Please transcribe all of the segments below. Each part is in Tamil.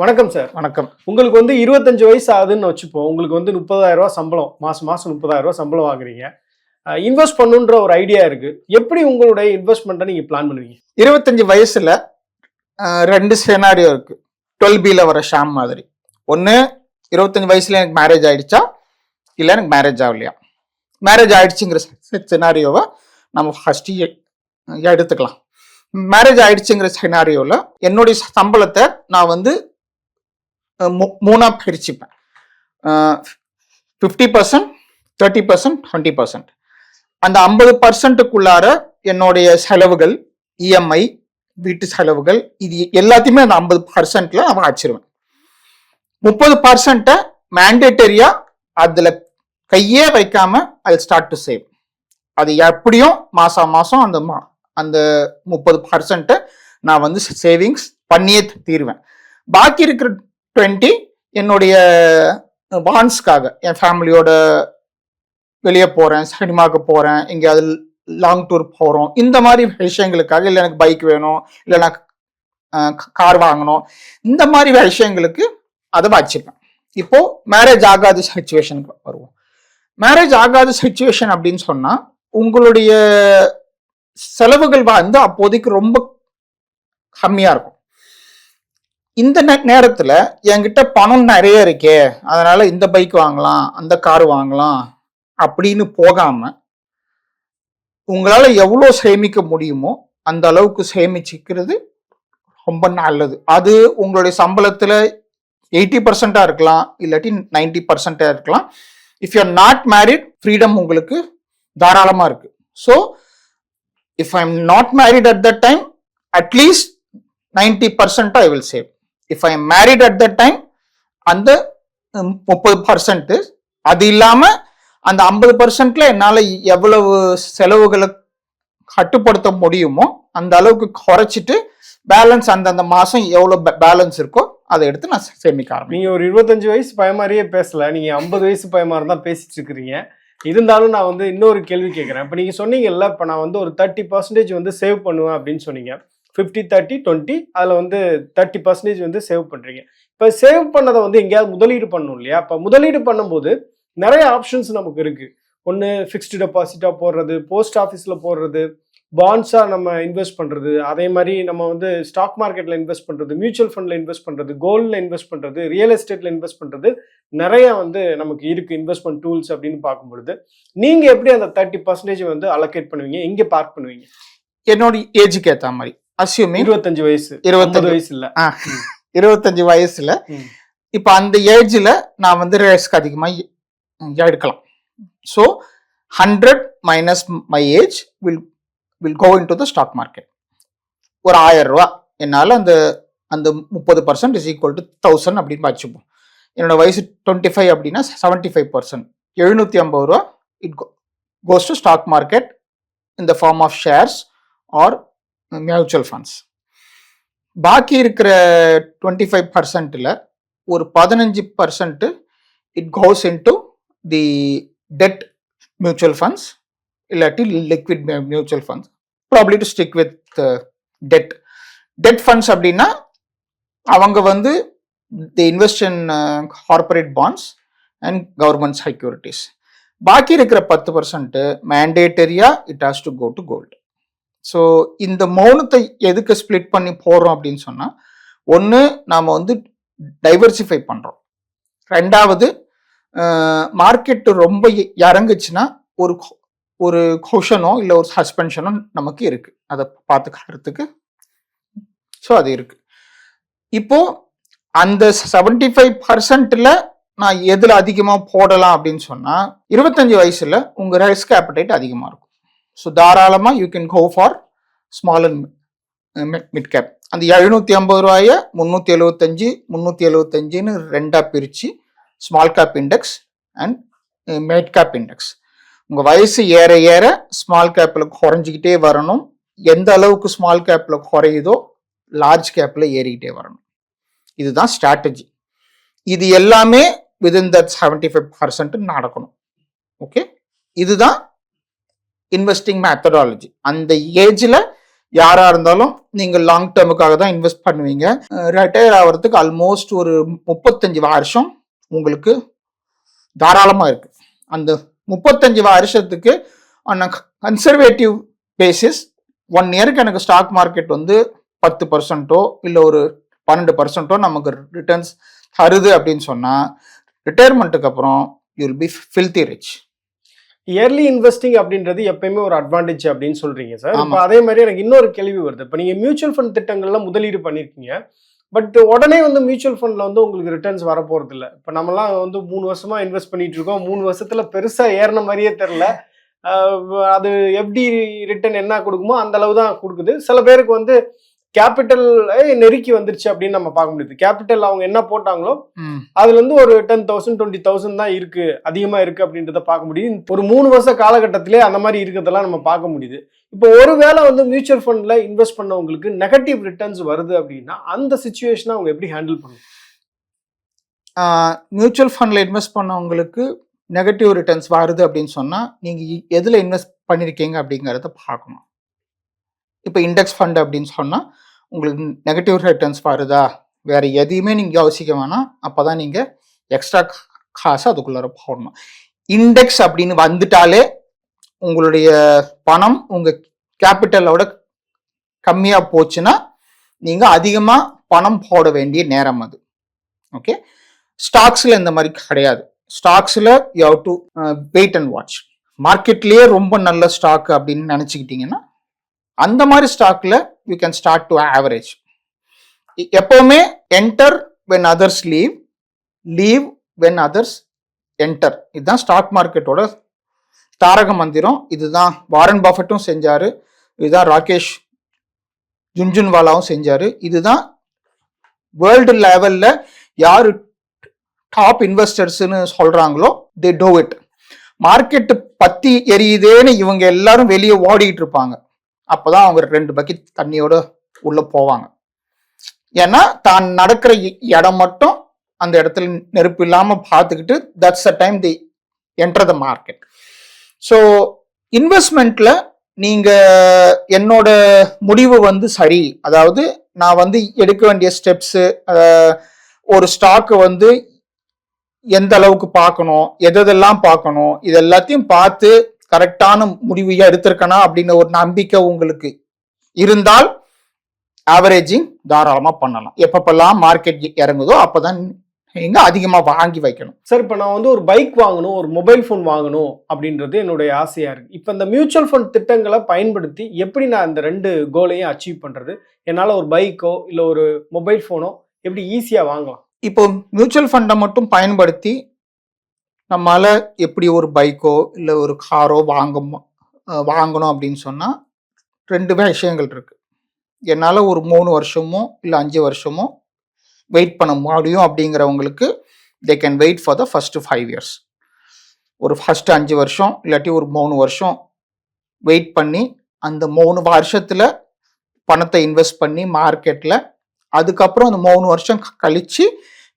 வணக்கம் சார் வணக்கம். உங்களுக்கு வந்து இருபத்தஞ்சு வயசு ஆகுதுன்னு வச்சுப்போம். உங்களுக்கு வந்து முப்பதாயிரம் ரூபாய் சம்பளம். மாசம் மாசம் முப்பதாயிரம் ரூபாய் சம்பளம் வாங்குறீங்க. இன்வெஸ்ட் பண்ணுன்ற ஒரு ஐடியா இருக்கு. எப்படி உங்களுடைய இன்வெஸ்ட்மெண்ட்டை நீங்க பிளான் பண்ணுவீங்க? இருபத்தஞ்சு வயசுல ரெண்டு சினாரியோ இருக்கு. டுவெல் பில வர ஷாம் மாதிரி. ஒன்று இருபத்தஞ்சு வயசுல எனக்கு மேரேஜ் ஆயிடுச்சா? இல்லை எனக்கு மேரேஜ் ஆகலையா? மேரேஜ் ஆயிடுச்சுங்கிற சினாரியோவை நம்ம ஃபர்ஸ்ட் எடுத்துக்கலாம். மேரேஜ் ஆயிடுச்சுங்கிற சினாரியோவில் என்னுடைய சம்பளத்தை நான் வந்து மூ- மூணா பிரிச்சுப்பேன். Fifty percent thirty percent twenty percent அந்த ஐம்பது பர்சன்ட்டுக்குள்ளார என்னுடைய செலவுகள் இஎம்ஐ வீட்டு செலவுகள் இது எல்லாத்தையுமே அந்த ஐம்பது பர்சன்ட்ல நான் அடிச்சிருவேன் முப்பது பர்சன்ட்டை மேண்டேட்டரியா அதுல கையே வைக்காம ஐ ஸ்டார்ட் டு சேவ் அது எப்படியும் மாசம் மாசம் அந்த மா- அந்த முப்பது பர்சன்ட்டை நான் வந்து சேவிங்ஸ் பண்ணியே தீருவேன். பாக்கி இருக்கிற டுவெண்ட்டி என்னுடைய பான்ஸ்க்காக என் ஃபேமிலியோட வெளியே போகிறேன் சினிமாவுக்கு போகிறேன் எங்கேயாவது லாங் டூர் போகிறோம் இந்த மாதிரி விஷயங்களுக்காக இல்லை எனக்கு பைக் வேணும் இல்லை நான் கார் வாங்கணும். இந்த மாதிரி விஷயங்களுக்கு அதை வச்சுப்பேன். இப்போ மேரேஜ் ஆகாத சுச்சுவேஷனுக்கு வருவோம். மேரேஜ் ஆகாத சுச்சுவேஷன் அப்படின்னு சொன்னால் உங்களுடைய செலவுகள் வந்து அப்போதைக்கு ரொம்ப கம்மியாக இருக்கும். இந்த நே- நேரத்துல என்கிட்ட பணம் நிறைய இருக்கே அதனால இந்த பைக் வாங்கலாம் அந்த கார் வாங்கலாம் அப்படின்னு போகாம உங்களால எவ்வளோ சேமிக்க முடியுமோ அந்த அளவுக்கு சேமிச்சுக்கிறது ரொம்ப நல்லது. அது உங்களுடைய சம்பளத்துல எயிட்டி பர்சன்டா இருக்கலாம் இல்லாட்டி நைன்டி பர்சன்டா இருக்கலாம். If you are not married freedom உங்களுக்கு தாராளமா இருக்கு. So if I am not married at that time at least ninety percent I will save if I am married at the time அந்த முப்பது பர்சன்ட் அது இல்லாம அந்த ஐம்பது பர்சன்ட்ல என்னால எவ்வளவு செலவுகளை கட்டுப்படுத்த முடியுமோ அந்த அளவுக்கு குறைச்சிட்டு பேலன்ஸ் அந்தந்த மாசம் எவ்வளவு பேலன்ஸ் இருக்கோ அதை எடுத்து நான் சேமிக்க ஆரம்பிப்பேன் ஒரு இருபத்தஞ்சு வயசு பயமாரியே மாதிரியே பேசல. நீங்க ஐம்பது வயசு பையன் தான் பேசிட்டு இருக்கிறீங்க இருந்தாலும் நான் வந்து இன்னொரு கேள்வி கேட்குறேன் இப்போ நீங்கள் சொன்னீங்கல்ல இப்போ நான் வந்து ஒரு தேர்ட்டி பர்சன்டேஜ் வந்து சேவ் பண்ணுவேன் அப்படின்னு சொன்னீங்க. ஃபிஃப்டி தேர்ட்டி டுவெண்ட்டி அதில் வந்து தேர்ட்டி பர்சன்டேஜ் வந்து சேவ் பண்ணுறீங்க இப்போ சேவ் பண்ணதை வந்து எங்கேயாவது முதலீடு பண்ணணும் இல்லையா? இப்போ முதலீடு பண்ணும்போது நிறைய ஆப்ஷன்ஸ் நமக்கு இருக்குது ஒன்று ஃபிக்ஸ்டு டெபாசிட்டாக போடுறது போஸ்ட் ஆஃபீஸில் போடுறது பாண்ட்ஸாக நம்ம இன்வெஸ்ட் பண்ணுறது அதே மாதிரி நம்ம வந்து ஸ்டாக் மார்க்கெட்டில் இன்வெஸ்ட் பண்ணுறது மியூச்சுவல் ஃபண்டில் இன்வெஸ்ட் பண்ணுறது கோல்டில் இன்வெஸ்ட் பண்ணுறது ரியல் எஸ்டேட்டில் இன்வெஸ்ட் பண்ணுறது நிறைய வந்து நமக்கு இருக்குது இன்வெஸ்ட்மெண்ட் டூல்ஸ் அப்படின்னு பார்க்கும் பொழுது நீங்கள் எப்படி அந்த தேர்ட்டி பர்சன்டேஜ் வந்து அலோகேட் பண்ணுவீங்க? எங்கே பார்க் பண்ணுவீங்க? என்னோட ஏஜுக்கு ஏற்ற மாதிரி. அசியூமிங் இருபத்தஞ்சு வயசு. இருபத்தஞ்சு வயசு இல்ல. இருபத்தஞ்சு வயசுல. இப்ப அந்த ஏஜ்ல நான் வந்து ரிஸ்க் அதிகமா எ- எடுக்கலாம். So hundred minus my age will will go into the stock market ஒரு ஆயிரம் ரூபா. என்னால் அந்த அந்த முப்பது percent is equal to thousand அப்படின்னு வச்சுப்போம். என்னோட வயசு டுவெண்ட்டி ஃபைவ் அப்படின்னா செவன்ட்டி ஃபைவ் பர்சன்ட் எழுநூற்றி ஐம்பது ரூபா it goes to stock market in the form of shares or mutual funds பாக்கி இருக்கிற டுவெண்ட்டி ஃபைவ் பர்சன்ட்டில் ஒரு பதினஞ்சு percent it goes into the debt mutual funds இல்லாட்டி liquid mutual funds probably to stick with debt debt funds அப்படின்னா அவங்க வந்து the invest in corporate bonds and government securities பாக்கி இருக்கிற பத்து percent மேண்டேட்டரியா it has to go to gold so இந்த மௌனத்தை எதுக்கு ஸ்ப்ளிட் பண்ணி போடுறோம் அப்படின்னு சொன்னால் ஒன்று நாம் வந்து டைவர்சிஃபை பண்ணுறோம் ரெண்டாவது மார்க்கெட்டு ரொம்ப இறங்குச்சுன்னா ஒரு கொ- ஒரு கொஷனோ இல்லை ஒரு சஸ்பென்ஷனோ நமக்கு இருக்கு. அதை பார்த்துக்கிறதுக்கு ஸோ அது இருக்கு. இப்போ அந்த செவன்டி ஃபைவ் பர்சன்ட்ல நான் எதில் அதிகமாக போடலாம் அப்படின்னு சொன்னால் இருபத்தஞ்சு வயசுல உங்கள் ரிஸ்க் appetite அதிகமாக இருக்கும். ஸோ தாராளமாக you can go for small and mid cap அந்த எழுநூத்தி ஐம்பது ரூபாயை முந்நூற்றி எழுபத்தஞ்சு முந்நூற்றி எழுபத்தஞ்சுன்னு ரெண்டாக பிரித்து small cap index and mid uh, cap index உங்கள் வயசு ஏற ஏற ஸ்மால் கேப்பில் குறைஞ்சிக்கிட்டே வரணும். எந்த அளவுக்கு ஸ்மால் கேப்பில் குறையுதோ லார்ஜ் கேப்பில் ஏறிக்கிட்டே வரணும். இதுதான் ஸ்ட்ராட்டஜி இது எல்லாமே within that seventy five percent நடக்கணும். ஓகே இதுதான் இன்வெஸ்டிங் மெத்தடாலஜி அந்த ஏஜ்ல யாரா இருந்தாலும் நீங்க லாங் டேர்முக்காக தான் இன்வெஸ்ட் பண்ணுவீங்க. ரிட்டையர் ஆகிறதுக்கு ஆல்மோஸ்ட் ஒரு முப்பத்தஞ்சு வருஷம் உங்களுக்கு தாராளமா இருக்கு. அந்த முப்பத்தஞ்சு வருஷத்துக்கு ஆன் கன்சர்வேட்டிவ் பேசிஸ் ஒன் இயருக்கு எனக்கு ஸ்டாக் மார்க்கெட் வந்து பத்து பர்சன்ட்டோ இல்லை ஒரு பன்னெண்டு பர்சன்ட்டோ நமக்கு ரிட்டர்ன்ஸ் தருது அப்படின்னு சொன்னா ரிட்டையர்மெண்ட்டுக்கு அப்புறம் you'll be filthy rich early investing அப்படின்றது எப்பயுமே ஒரு அட்வான்டேஜ் அப்படின்னு சொல்றீங்க சார். இப்போ அதே மாதிரி எனக்கு இன்னொரு கேள்வி வருது. இப்போ நீங்க மியூச்சுவல் ஃபண்ட் திட்டங்கள்ல முதலீடு பண்ணிருக்கீங்க. பட் உடனே வந்து மியூச்சுவல் ஃபண்ட்ல வந்து உங்களுக்கு ரிட்டர்ன்ஸ் வர போறது இல்ல இப்போ நம்மலாம் வந்து மூணு வருஷமா இன்வெஸ்ட் பண்ணிட்டு இருக்கோம். மூணு வருஷத்துல பெருசா ஏறின மாதிரியே தெரியல. ஆஹ் அது எப்படி ரிட்டர்ன் என்ன கொடுக்குமோ அந்த அளவு தான் கொடுக்குது. சில பேருக்கு வந்து கேபிட்டல் நெருக்கி வந்துருச்சு அப்படின்னு நம்ம பார்க்க முடியுது. கேபிட்டல் அவங்க என்ன போட்டாங்களோ அதுல இருந்து ஒரு டென் தௌசண்ட் டுவெண்ட்டி தௌசண்ட் தான் இருக்கு. அதிகமா இருக்கு அப்படின்றத பார்க்க முடியுது ஒரு மூணு வருஷ காலகட்டத்திலே அந்த மாதிரி இருக்கிறதெல்லாம் நம்ம பார்க்க முடியுது. இப்போ ஒருவேளை வந்து மியூச்சுவல் ஃபண்ட்ல இன்வெஸ்ட் பண்ணவங்களுக்கு நெகட்டிவ் ரிட்டர்ன்ஸ் வருது அப்படின்னா அந்த சுச்சுவேஷனை அவங்க எப்படி ஹேண்டில் பண்ணும்? மியூச்சுவல் ஃபண்டில் இன்வெஸ்ட் பண்ணவங்களுக்கு நெகட்டிவ் ரிட்டர்ன்ஸ் வருது அப்படின்னு சொன்னால் நீங்கள் எதில் இன்வெஸ்ட் பண்ணியிருக்கீங்க அப்படிங்கிறத பார்க்கணும். இப்போ இண்டெக்ஸ் ஃபண்ட் அப்படின்னு சொன்னால் உங்களுக்கு நெகட்டிவ் ரிட்டர்ன்ஸ் வருதா வேறு எதையுமே நீங்கள் யோசிக்க வேணாம். அப்போ தான் நீங்கள் எக்ஸ்ட்ரா காசு அதுக்குள்ளார போடணும். இண்டெக்ஸ் அப்படின்னு வந்துட்டாலே உங்களுடைய பணம் உங்கள் கேபிட்டலோட கம்மியாக போச்சுன்னா நீங்கள் அதிகமாக பணம் போட வேண்டிய நேரம் அது. ஓகே ஸ்டாக்ஸில் இந்த மாதிரி கிடையாது. ஸ்டாக்ஸில் you have to wait uh, and watch மார்க்கெட்லேயே ரொம்ப நல்ல ஸ்டாக் அப்படின்னு நினச்சிக்கிட்டிங்கன்னா அந்த மாதிரி ஸ்டாக்ல you can start to average எப்பவுமே enter when others leave leave when others enter இதுதான் ஸ்டாக் மார்க்கெட்டோட தாரக மந்திரம். இதுதான் வாரன் பஃபட்டும் செஞ்சாரு. இதுதான் ராகேஷ் ஜுன்ஜுன்வாலாவும் செஞ்சாரு. இதுதான் வேர்ல்டு லெவல்ல யாரு டாப் இன்வெஸ்டர்ஸ்னு சொல்றாங்களோ தே டோ இட் மார்க்கெட்டு பத்தி எரியுதேன்னு இவங்க எல்லாரும் வெளியே ஓடிட்டு இருப்பாங்க. அப்போதான் அவங்க ரெண்டு பக்கெட் தண்ணியோட உள்ள போவாங்க. ஏன்னா தான் நடக்கிற இ- இடம் மட்டும் அந்த இடத்துல நெருப்பு இல்லாமல் பார்த்துக்கிட்டு that's a time the enter the market so இன்வெஸ்ட்மெண்ட்டில் நீங்கள் என்னோட முடிவு வந்து சரி. அதாவது நான் வந்து எடுக்க வேண்டிய ஸ்டெப்ஸு ஒரு ஸ்டாக்கு வந்து எந்த அளவுக்கு பார்க்கணும் எதெல்லாம் பார்க்கணும் இது எல்லாத்தையும் பார்த்து கரெக்டான முடிவு எடுத்திருக்கனா அப்படின்னு ஒரு நம்பிக்கை உங்களுக்கு இருந்தால் ஆவரேஜிங் தாராளமா பண்ணலாம். எப்பப்பெல்லாம் மார்க்கெட் இறங்குதோ அப்பதான் நீங்க அதிகமா வாங்கி வைக்கணும். சார் இப்போ நான் வந்து ஒரு பைக் வாங்கணும் ஒரு மொபைல் ஃபோன் வாங்கணும் அப்படின்றது என்னுடைய ஆசையா இருக்கு. இப்போ இந்த மியூச்சுவல் ஃபண்ட் திட்டங்களை பயன்படுத்தி எப்படி நான் இந்த ரெண்டு கோலையும் அச்சீவ் பண்றது? என்னால் ஒரு பைக்கோ இல்லை ஒரு மொபைல் ஃபோனோ எப்படி ஈஸியாக வாங்கலாம்? இப்போ மியூச்சுவல் ஃபண்டை மட்டும் பயன்படுத்தி நம்மளால் எப்படி ஒரு பைக்கோ இல்லை ஒரு காரோ வாங்க வாங்கணும் அப்படின்னு சொன்னால் ரெண்டு விஷயங்கள் இருக்குது என்னால் ஒரு மூணு வருஷமோ இல்லை அஞ்சு வருஷமோ வெயிட் பண்ண முடியும் அப்படிங்கிறவங்களுக்கு they can wait for the first five years ஒரு ஃபஸ்ட்டு அஞ்சு வருஷம் இல்லாட்டி ஒரு மூணு வருஷம் வெயிட் பண்ணி அந்த மூணு வருஷத்தில் பணத்தை இன்வெஸ்ட் பண்ணி மார்க்கெட்டில் அதுக்கப்புறம் அந்த மூணு வருஷம் க- கழிச்சு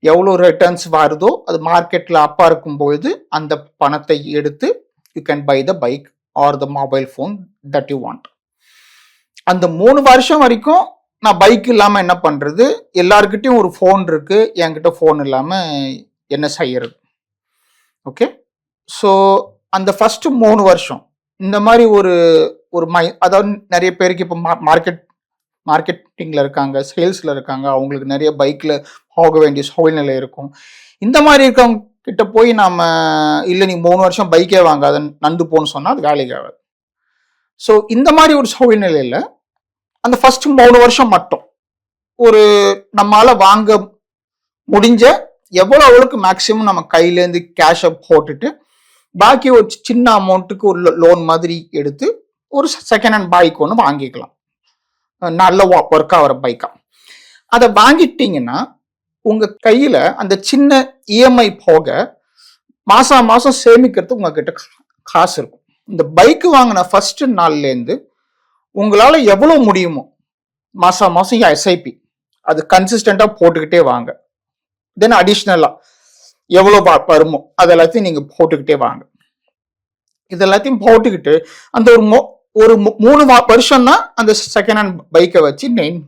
எவ்வளோ ரிட்டர்ன்ஸ் வருதோ அது மார்க்கெட்டில் அப்பா இருக்கும்பொழுது அந்த பணத்தை எடுத்து you can buy the bike or the mobile phone that you want அந்த மூணு வருஷம் வரைக்கும் நான் பைக் இல்லாமல் என்ன பண்ணுறது எல்லாருக்கிட்டையும் ஒரு ஃபோன் இருக்குது என்கிட்ட ஃபோன் இல்லாமல் என்ன செய்யறது? ஓகே ஸோ அந்த ஃபஸ்ட்டு மூணு வருஷம். இந்த மாதிரி ஒரு ஒரு மை அதாவது நிறைய பேருக்கு இப்போ மார்க்கெட் மார்க்கெட்டிங்கில் இருக்காங்க சேல்ஸில் இருக்காங்க அவங்களுக்கு நிறைய பைக்கில் போக வேண்டிய சூழ்நிலை இருக்கும். இந்த மாதிரி இருக்கவங்க கிட்ட போய் நாம இல்லை நீ மூணு வருஷம் பைக்கே வாங்காத நந்து போன்னு சொன்னால் அது வேலைக்கு ஆகாது. ஸோ இந்த மாதிரி ஒரு சூழ்நிலையில் அந்த ஃபர்ஸ்ட் மூணு வருஷம் மட்டும் ஒரு நம்மளால் வாங்க முடிஞ்ச எவ்வளோ அளவுக்கு மேக்சிமம் நம்ம கையிலேருந்து கேஷை போட்டுட்டு பாக்கி ஒரு சின்ன அமௌண்ட்டுக்கு ஒரு லோன் மாதிரி எடுத்து ஒரு செகண்ட் ஹேண்ட் பைக் ஒன்று வாங்கிக்கலாம். நல்ல ஒர்க் ஆகிற பைக்காக அதை வாங்கிட்டீங்கன்னா உங்க கையில அந்த சின்ன இஎம்ஐ போக மாசம் மாசம் சேமிக்கிறது உங்ககிட்ட காசு இருக்கும். இந்த பைக் வாங்கின ஃபர்ஸ்ட் நாள்லேருந்து உங்களால எவ்வளவு முடியுமோ மாதம் மாசம் எஸ்ஐபி அது கன்சிஸ்டண்டா போட்டுக்கிட்டே வாங்க. தென் அடிஷ்னலா எவ்வளவு வருமோ அது எல்லாத்தையும் நீங்க போட்டுக்கிட்டே வாங்க. இது எல்லாத்தையும் போட்டுக்கிட்டு அந்த ஒரு மோ ஒரு மூணு வருஷம் தான் அந்த செகண்ட் ஹேண்ட் பைக்கை வச்சு நெய்-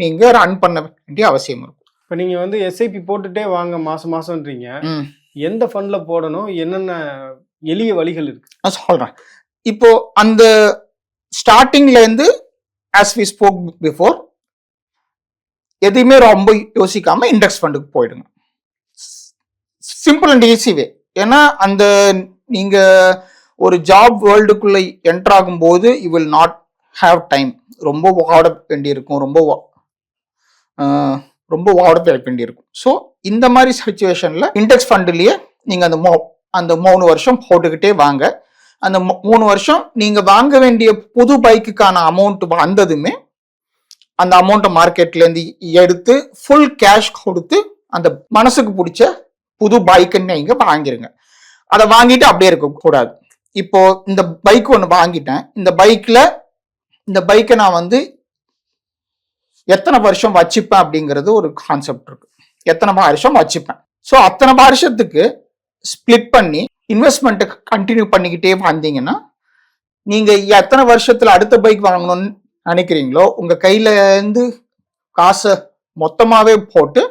நீங்க ரன் பண்ண வேண்டிய அவசியம் இருக்கும். இப்போ நீங்க வந்து எஸ்ஐபி போட்டுட்டே வாங்க மாசம் மாசம்ன்றீங்க. ம். எந்த ஃபண்ட்ல போடணும்? என்னென்ன எளிய வழிகள் இருக்கு? நான் சொல்றேன். இப்போ அந்த ஸ்டார்டிங்ல இருந்து ஆஸ் வி ஸ்போக் பிஃபோர் எதையுமே ரொம்ப யோசிக்காம இண்டெக்ஸ் ஃபண்டுக்கு போயிடுங்க. சிம்பிள் அண்ட் ஈஸி வே ஏன்னா அந்த நீங்க ஒரு ஜாப் வேர்ல்டுக்குள்ள என்டர் ஆகும்போது you will not have time ரொம்ப வாட வேண்டியிருக்கும். ரொம்ப ரொம்ப ஆஹ் இருக்க வேண்டியிருக்கும். ஸோ இந்த மாதிரி சுச்சுவேஷனில் இண்டெக்ஸ் ஃபண்ட்லேயே நீங்கள் அந்த மோ அந்த மூணு வருஷம் போட்டுக்கிட்டே வாங்க. அந்த மூணு வருஷம் நீங்கள் வாங்க வேண்டிய புது பைக்குக்கான அமௌண்ட் வந்ததுமே அந்த அமௌண்ட்டை மார்க்கெட்லேருந்து எடுத்து ஃபுல் கேஷ் கொடுத்து அந்த மனசுக்கு பிடிச்ச புது பைக்குன்னு நீங்கள் வாங்கிருங்க. அதை வாங்கிட்டு அப்படியே இருக்கக்கூடாது இப்போது இப்போ இந்த பைக் ஒன்று வாங்கிட்டேன். இந்த பைக்கில் இந்த பைக்கை நான் வந்து எத்தனை வருஷம் வச்சுப்பேன் அப்படிங்கிறது ஒரு கான்செப்ட் இருக்கு. எத்தனை வருஷம் வச்சுப்பேன். ஸோ அத்தனை வருஷத்துக்கு ஸ்ப்ளிட் பண்ணி இன்வெஸ்ட்மெண்ட்டை கண்டினியூ பண்ணிக்கிட்டே வந்தீங்கன்னா நீங்கள் எத்தனை வருஷத்தில் அடுத்த பைக் வாங்கணும்னு நினைக்கிறீங்களோ உங்கள் கையிலேருந்து காசை மொத்தமாகவே போட்டு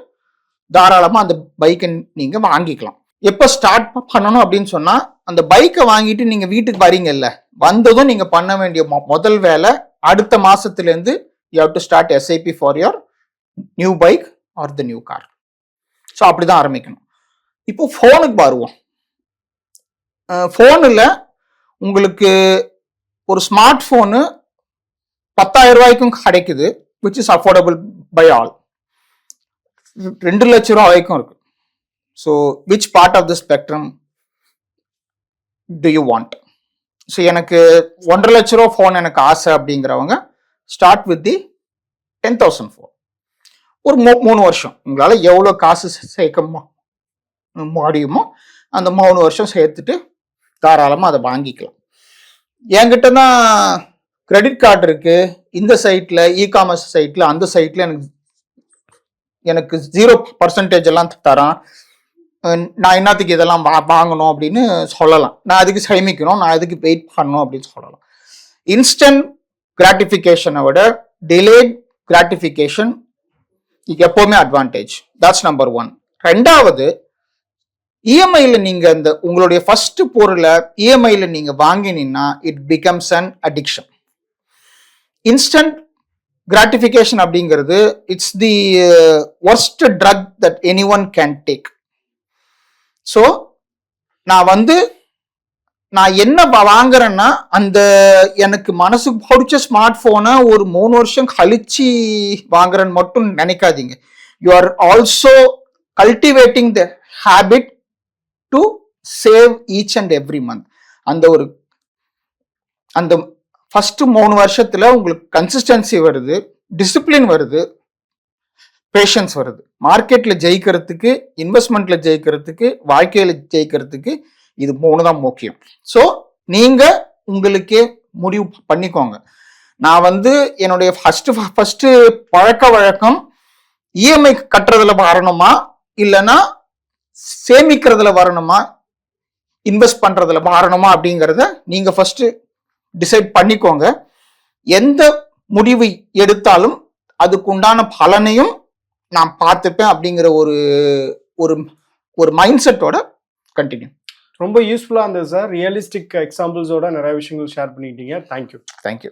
தாராளமாக அந்த பைக்கை நீங்கள் வாங்கிக்கலாம். எப்போ ஸ்டார்ட் பண்ணணும் அப்படின்னு சொன்னால் அந்த பைக்கை வாங்கிட்டு நீங்கள் வீட்டுக்கு வரீங்கல்ல வந்ததும் நீங்கள் பண்ண வேண்டிய மொ- முதல் வேலை அடுத்த மாதத்துலேருந்து you have to start SIP for your new bike or the new car so அப்படிதான் ஆரம்பிக்கணும். இப்போ ஃபோனுக்கு வருவோம் ஃபோனில் உங்களுக்கு ஒரு ஸ்மார்ட் ஃபோனு பத்தாயிரம் ரூபாய்க்கும் கிடைக்குது which is affordable by all ரெண்டு லட்ச ரூபா வரைக்கும் இருக்கு. So which part of the spectrum do you want so எனக்கு ஒன்றரை லட்ச ரூபா ஃபோன் எனக்கு ஆசை அப்படிங்கிறவங்க start with the ten thousand four ஒரு மூ மூணு வருஷம். உங்களால் எவ்வளோ காசு சேர்க்க மு- முடியுமோ அந்த மூணு வருஷம் சேர்த்துட்டு தாராளமாக அதை வாங்கிக்கலாம். என்கிட்ட தான் கிரெடிட் கார்டு இருக்குது இந்த சைட்டில் இ காமர்ஸ் சைட்டில் அந்த சைட்டில் எனக்கு எனக்கு ஜீரோ பர்சன்டேஜ் எல்லாம் தரான். நான் என்னத்துக்கு இதெல்லாம் வா வாங்கணும் அப்படின்னு சொல்லலாம். நான் அதுக்கு சேமிக்கணும் நான் அதுக்கு வெயிட் பண்ணணும் அப்படின்னு சொல்லலாம். இன்ஸ்டன்ட் கிராட்டிஃபிகேஷனோட டிலேட் கிராட்டிஃபிகேஷன் எப்போவுமே அட்வான்டேஜ் தட்ஸ் நம்பர் ஒன் ரெண்டாவது இஎம்ஐயில் நீங்கள் அந்த உங்களுடைய ஃபர்ஸ்ட் பொருளை இஎம்ஐயில் நீங்கள் வாங்கினீங்கன்னா it becomes an addiction instant gratification அப்படிங்கிறது it's the worst drug that any one can take so நான் வந்து நான் என்ன வாங்குறேன்னா அந்த எனக்கு மனசுக்கு பிடிச்ச ஸ்மார்ட் போனை ஒரு மூணு வருஷம் கழிச்சு வாங்குறேன்னு மட்டும் நினைக்காதீங்க. You are also cultivating the habit to save each and every month அந்த ஒரு அந்த ஃபர்ஸ்ட் மூணு வருஷத்துல உங்களுக்கு கன்சிஸ்டன்சி வருது டிசிப்ளின் வருது பேஷன்ஸ் வருது. மார்க்கெட்ல ஜெயிக்கிறதுக்கு இன்வெஸ்ட்மெண்ட்ல ஜெயிக்கிறதுக்கு வாழ்க்கையில ஜெயிக்கிறதுக்கு இது மூணு தான் முக்கியம். ஸோ நீங்கள் உங்களுக்கே முடிவு பண்ணிக்கோங்க. நான் வந்து என்னுடைய ஃபஸ்ட்டு ஃபஸ்ட்டு பழக்க வழக்கம் இஎம்ஐ கட்டுறதுல வரணுமா? இல்லைன்னா சேமிக்கிறதுல வரணுமா? இன்வெஸ்ட் பண்ணுறதுல வரணுமா? அப்படிங்கிறத நீங்கள் ஃபஸ்ட்டு டிசைட் பண்ணிக்கோங்க. எந்த முடிவு எடுத்தாலும் அதுக்குண்டான பலனையும் நான் பார்த்துப்பேன் அப்படிங்கிற ஒரு ஒரு ஒரு மைண்ட் செட்டோட கண்டினியூ ரொம்ப யூஸ்ஃபுல்லாக இருந்தது சார் ரியலிஸ்டிக் எக்ஸாம்பிள்ஸோட நிறைய விஷயங்கள் ஷேர் பண்ணிட்டீங்க தேங்க்யூ தேங்க்யூ